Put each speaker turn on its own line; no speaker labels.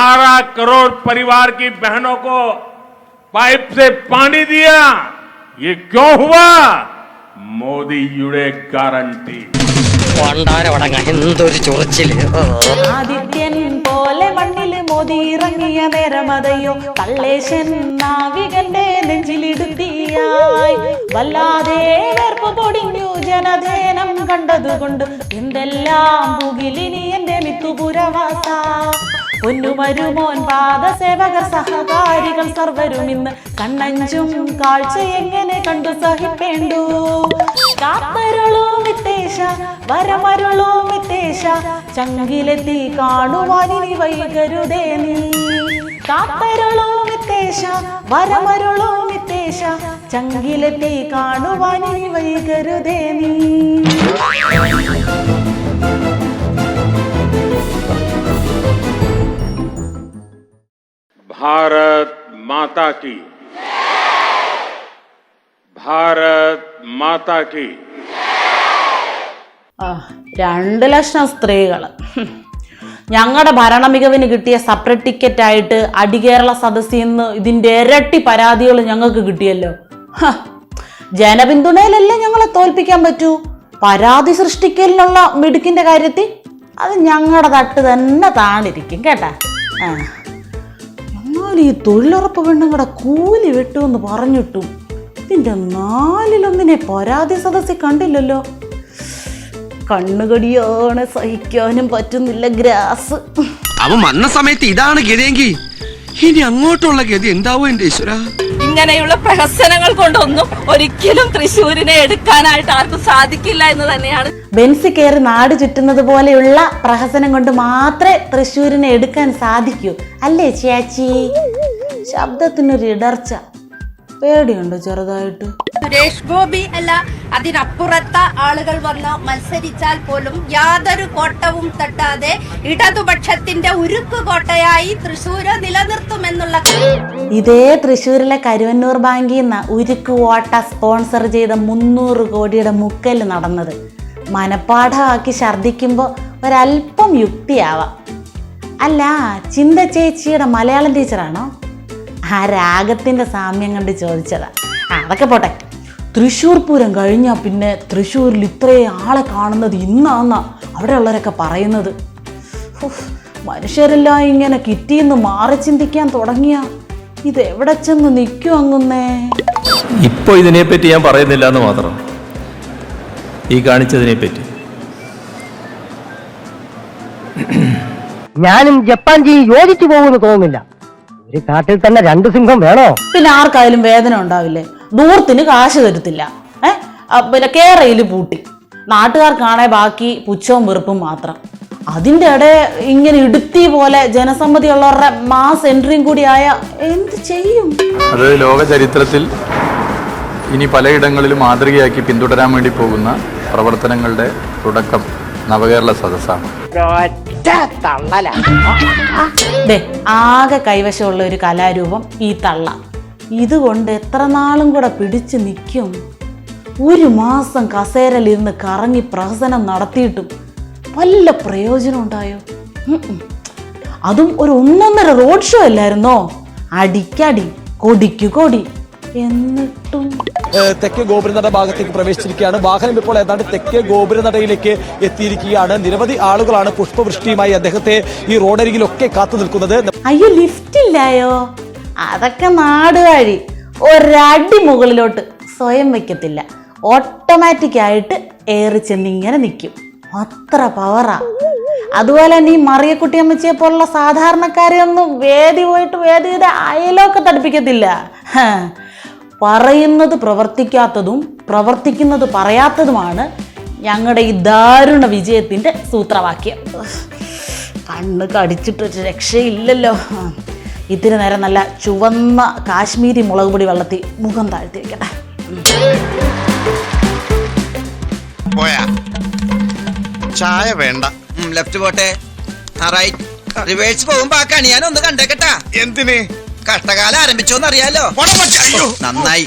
बारह करोड़ परिवार की बहनों को पाइप से पानी दिया ये क्यों हुआ मोदी युड़े गारंटी
പണ്ടാരവടങ്ങ എന്തൊരു ചൊറിച്ചില് ഓ.
ആദിത്യൻ പോലെ മണ്ണില് മോദി ഇറങ്ങിയ നേരമതയോ കള്ളേശൻ നാവികന്റെ നെഞ്ചിലിടുത്തിയായി വല്ലാതെ വേർപ്പ് പൊടിഞ്ഞു ജനധേനം കണ്ടതുകൊണ്ട് എന്തെല്ലാം പുകിലിനി എന്റെ മിത്തുപുരവാസ പൊന്നുമരുമോൻ പാദസേവകർ സഹകാരികൾ സർവരും ഇന്ന് കണ്ണഞ്ചും കാഴ്ച എങ്ങനെ കണ്ടു സഹിപ്പേണ്ടു കാത്തരുളൂ മിത്തേശ വരമരുളൂ ചങ്കിലെത്തി കാണുവാനിനി വൈകരുതേ നീ. കാത്തരുളൂ മിത്തേശ വരമരുളൂ വൈകരുതേ നീ.
भारत माता की भारत माता की
ആ, രണ്ട് ലക്ഷം സ്ത്രീകൾ ഞങ്ങളുടെ ഭരണ മികവിന് കിട്ടിയ സെപ്പറേറ്റ് ടിക്കറ്റ് ആയിട്ട് അടികേരള സദസ്സിൽ നിന്ന് ഇതിന്റെ ഇരട്ടി പരാതികൾ ഞങ്ങൾക്ക് കിട്ടിയല്ലോ ഹ, ജനപിന്തുണയിലല്ലേ ഞങ്ങളെ തോൽപ്പിക്കാൻ പറ്റൂ പരാതി സൃഷ്ടിക്കലിനുള്ള മിടുക്കിന്റെ കാര്യത്തിൽ അത് ഞങ്ങളുടെ തട്ട് തന്നെ താണിരിക്കും കേട്ടാ ആ. എന്നാൽ ഈ തൊഴിലുറപ്പ് പെണ്ണുങ്ങളുടെ കൂലി വെട്ടുമെന്ന് പറഞ്ഞിട്ടും ഇതിന്റെ നാലിലൊന്നിനെ പരാതി സദസ്സിൽ കണ്ടില്ലല്ലോ. കണ്ണുകടിയാണ് സഹിക്കാനും പറ്റുന്നില്ല ഗ്രാസ്.
അവൻ വന്ന സമയത്ത് ഇതാണ് ഗതിയെങ്കിൽ ഇനി അങ്ങോട്ടുള്ള ഗതി എന്താവും എന്റെ ഈശ്വര?
ഇങ്ങനെയുള്ള പ്രഹസനങ്ങൾ കൊണ്ടൊന്നും ഒരിക്കലും തൃശ്ശൂരിനെ എടുക്കാനായിട്ട് ആർക്കും സാധിക്കില്ല എന്ന് തന്നെയാണ്.
ബെൻസ് കയറി നാട് ചുറ്റുന്നത് പോലെയുള്ള പ്രഹസനം കൊണ്ട് മാത്രമേ തൃശ്ശൂരിനെ എടുക്കാൻ സാധിക്കൂ. അല്ലേ ചേച്ചി? ശബ്ദത്തിനൊരു ഇടർച്ച. പേടിയുണ്ടോ ചെറുതായിട്ട്?
സുരേഷ് ഗോപി അല്ല അതിനപ്പുറത്ത ആളുകൾ വന്ന് മത്സരിച്ചാൽ പോലും യാതൊരു കോട്ടവും തട്ടാതെ ഇടതുപക്ഷത്തിന്റെ ഉരുക്ക് കോട്ടയായി തൃശൂര് നിലനിർത്തുമെന്നുള്ള
ഇതേ തൃശ്ശൂരിലെ കരുവന്നൂർ ബാങ്കിൽ നിന്ന് ഉരുക്ക് ഓട്ട സ്പോൺസർ ചെയ്ത മുന്നൂറ് കോടിയുടെ മുക്കൽ നടന്നത്. മനപ്പാഠമാക്കി ഛർദ്ദിക്കുമ്പോൾ ഒരല്പം യുക്തിയാവാം. അല്ല ചിന്ത ചേച്ചിയുടെ മലയാളം ടീച്ചറാണോ? ആ രാഗത്തിന്റെ സാമ്യം കണ്ട് ചോദിച്ചതാ. അതൊക്കെ പോട്ടെ. തൃശ്ശൂർ പൂരം കഴിഞ്ഞാൽ പിന്നെ തൃശ്ശൂരിൽ ഇത്രയും ആളെ കാണുന്നത് ഇന്നാന്നാ അവിടെയുള്ളവരൊക്കെ പറയുന്നത്. മനുഷ്യരെല്ലാം ഇങ്ങനെ കിറ്റിന്ന് മാറി ചിന്തിക്കാൻ തുടങ്ങിയ. ഇത് എവിടെ ചെന്ന് നിൽക്കും അങ്ങുന്നേ?
ഇപ്പോൾ ഇതിനെപ്പറ്റി ഞാൻ പറയുന്നില്ല എന്ന് മാത്രം. ഈ കാണിച്ചതിനെ പറ്റി
ഞാനും ജപ്പാൻ ജീ യോജിച്ചു പോകുമെന്ന് തോന്നുന്നില്ല. ഒരു കാട്ടിൽ തന്നെ രണ്ട് സിംഹം വേണോ?
പിന്നെ ആർക്കായാലും വേദന ഉണ്ടാവില്ലേ? ദൂരത്തിന് കാശ് തരത്തില്ല. ഏ? പിന്നെ കേരയിൽ പൂട്ടി. നാട്ടുകാർക്കാണെ ബാക്കി പുച്ഛവും വെറുപ്പും മാത്രം. അതിന്റെ ഇടെ ഇങ്ങനെ ഇടുത്തി പോലെ ജനസമ്മതിയുള്ളവരുടെ മാസ് എൻട്രിയും കൂടിയായ ആയ എന്ത് ചെയ്യും?
അത് ലോക ചരിത്രത്തിൽ ഇനി പലയിടങ്ങളിലും മാതൃകയാക്കി പിന്തുടരാൻ വേണ്ടി പോകുന്ന പ്രവർത്തനങ്ങളുടെ തുടക്കം നവകേരള സദസ്സാണ്.
ദേ ആകെ കൈവശമുള്ള ഒരു കലാരൂപം ഈ തള്ള. ഇതുകൊണ്ട് എത്ര നാളും കൂടെ പിടിച്ചു നിൽക്കും. ഒരു മാസം കസേരയിലിരുന്ന് കറങ്ങി പ്രഹസനം നടത്തിയിട്ടും വല്ല പ്രയോജനം ഉണ്ടായോ. അതും ഒരു ഒന്നൊന്നര റോഡ് ഷോ അല്ലായിരുന്നോ? അടിക്കടി കൊടിക്കു കൊടി. എന്നിട്ടും.
തെക്കേ ഗോപുരനട ഭാഗത്തേക്ക് പ്രവേശിച്ചിരിക്കുകയാണ്. വാഹനം ഇപ്പോൾ ഏതാണ്ട് തെക്കേ ഗോപുരനടയിലേക്ക് എത്തിയിരിക്കുകയാണ്. നിരവധി ആളുകളാണ് പുഷ്പവൃഷ്ടിയുമായി അദ്ദേഹത്തെ ഈ റോഡരികിലൊക്കെ കാത്തു നിൽക്കുന്നത്.
അയ്യോ ലിഫ്റ്റ് ഇല്ലായോ? അതൊക്കെ നാടുവാഴി ഒരടി മുകളിലോട്ട് സ്വയം വയ്ക്കത്തില്ല ഓട്ടോമാറ്റിക് ആയിട്ട് ഏറി ചെന്നിങ്ങനെ നിൽക്കും അത്ര പവറാ അതുപോലെ തന്നെ ഈ മറിയക്കുട്ടി അമ്മച്ചിയെ പോലുള്ള സാധാരണക്കാരെ ഒന്നും വേദി പോയിട്ട് വേദിയുടെ അയലൊക്കെ തടിപ്പിക്കത്തില്ല. പറയുന്നത് പ്രവർത്തിക്കാത്തതും പ്രവർത്തിക്കുന്നത് പറയാത്തതുമാണ് ഞങ്ങളുടെ ഈ ദാരുണ വിജയത്തിന്റെ സൂത്രവാക്യം. കണ്ണ് കടിച്ചിട്ടൊരു രക്ഷയില്ലല്ലോ. ഇത്തിരി നേരം നല്ല ചുവന്ന കാശ്മീരി മുളക് പൊടി വെള്ളത്തിൽ മുഖം താഴ്ത്തി വെക്കട്ടെ
പോയാ. ചായ വേണ്ട. ലെഫ്റ്റ് പോട്ടെ. റൈറ്റ് റിവേഴ്സ് പോകുമ്പോ ആ കണി ഞാൻ ഒന്ന് കണ്ടേക്കട്ടാ. എന്തിന്? കഷ്ടകാലം ആരംഭിച്ചോന്ന് അറിയാലോ നന്നായി.